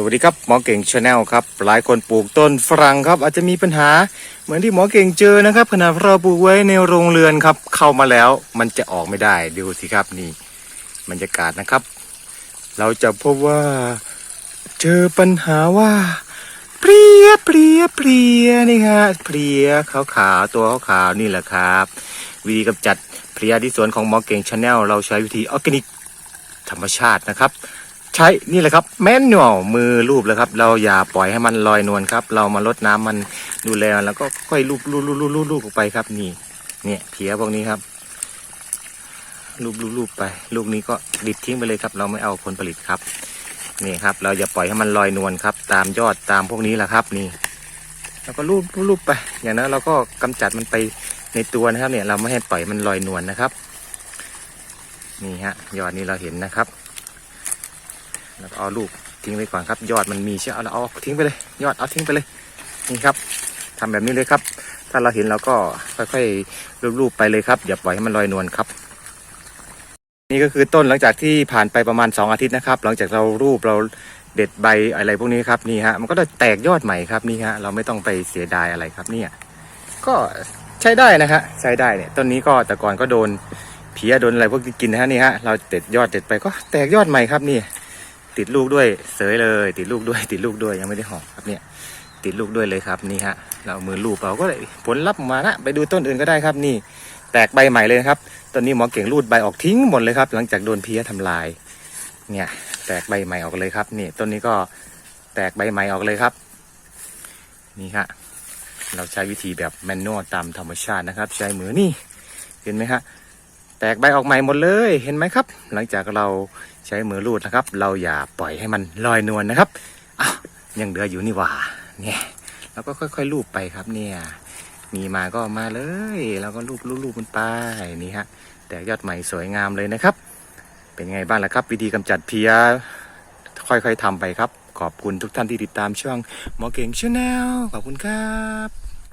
สวัสดีครับหมอเก่งชาแนลครับหลายคนปลูกต้นฝรั่งครับอาจจะมีปัญหา เหมือนที่หมอเก่งเจอนะครับขณะเราปลูกไว้ในโรงเรือนครับ เข้ามาแล้วมันจะออกไม่ได้ดูสิครับนี่บรรยากาศนะครับ เราจะพบว่าเจอปัญหาว่าเพลียเพลียเพลียนี่ฮะเพลียขาวขาวตัวขาวขาวนี่แหละครับวิธีกำจัดเพลียที่สวนของหมอเก่งชาแนลเราใช้วิธีออร์แกนิกธรรมชาตินะครับ ใช้นี่แหละครับ แมนนวลมือรูปเลยครับ เราอย่าปล่อยให้มันลอยนวลครับ เรามาลดน้ำมันดูแลมันแล้วก็ค่อยลูบลูบลูบลูบลูบลูบออกไปครับ นี่ เนี่ยเพียพวกนี้ครับลูบลูบลูบไป ลูกนี้ก็ดิดทิ้งไปเลยครับ เราไม่เอาผลผลิตครับนี่ครับ เราอย่าปล่อยให้มันลอยนวลครับ ตามยอดตามพวกนี้แหละครับ นี่แล้วก็ลูบลูบไป อย่างนั้นเราก็กำจัดมันไปในตัวนะครับ เนี่ย เราไม่ให้ปล่อยมันลอยนวลนะครับ นี่ฮะยอดนี้เราเห็นนะครับ แล้วก็เอาลูกทิ้งไว้ก่อนครับ ยอดมันมีเชื่อเอาเราเอาทิ้งไปเลย ยอดเอาทิ้งไปเลยนี่ครับทำแบบนี้เลยครับ ถ้าเราเห็นเราก็ค่อยๆรูปๆไปเลยครับ อย่าปล่อยให้มันลอยนวลครับ นี่ก็คือต้นหลังจากที่ผ่านไปประมาณ 2 อาทิตย์นะครับ หลังจากเรารูปเราเด็ดใบอะไรพวกนี้ครับนี่ฮะมันก็จะแตกยอดใหม่ครับนี่ฮะเราไม่ต้องไปเสียดายอะไรครับเนี่ยก็ใช้ได้นะฮะใช้ได้เนี่ยต้นนี้ก็แต่ก่อนก็โดนเพี้ยโดนอะไรพวกกินนะฮะนี่ฮะเราเด็ดยอดเด็ดไปก็แตกยอดใหม่ครับนี่ ติดลูกด้วยเสยเลย ติดลูกด้วย ติดลูกด้วยยังไม่ได้ห่อครับเนี่ย ติดลูกด้วยเลยครับนี่ฮะเราเอามือลูบเราก็เลยผลลัพธ์มานะไปดูต้นอื่นก็ได้ครับนี่ แตกใบใหม่เลยครับต้นนี้หมอเก่งรูดใบออกทิ้งหมดเลยครับ หลังจากโดนเพี้ยทำลาย เนี่ย แตกใบใหม่ออกเลยครับนี่ต้นนี้ก็แตกใบใหม่ออกเลยครับ นี่ฮะเราใช้วิธีแบบแมนนวลตามธรรมชาตินะครับ ใช้มือนี่เห็นไหมฮะ แตกใบออกใหม่หมดเลยเห็นไหมครับ หลังจากเราใช้มือลูดนะครับ เราอย่าปล่อยให้มันลอยนวลนะครับอ้าวยังเหลืออยู่นี่ว่าเนี่ยเราก็ค่อยๆลูบไปครับเนี่ยมีมาก็มาเลยแล้วก็ลูบลูบลูบมันไปนี่ฮะแต่ยอดใหม่สวยงามเลยนะครับ เป็นไงบ้างล่ะครับ วิธีกำจัดเพียค่อยๆทำไปครับ ขอบคุณทุกท่านที่ติดตามช่องหมอเก่งชาแนลขอบคุณครับ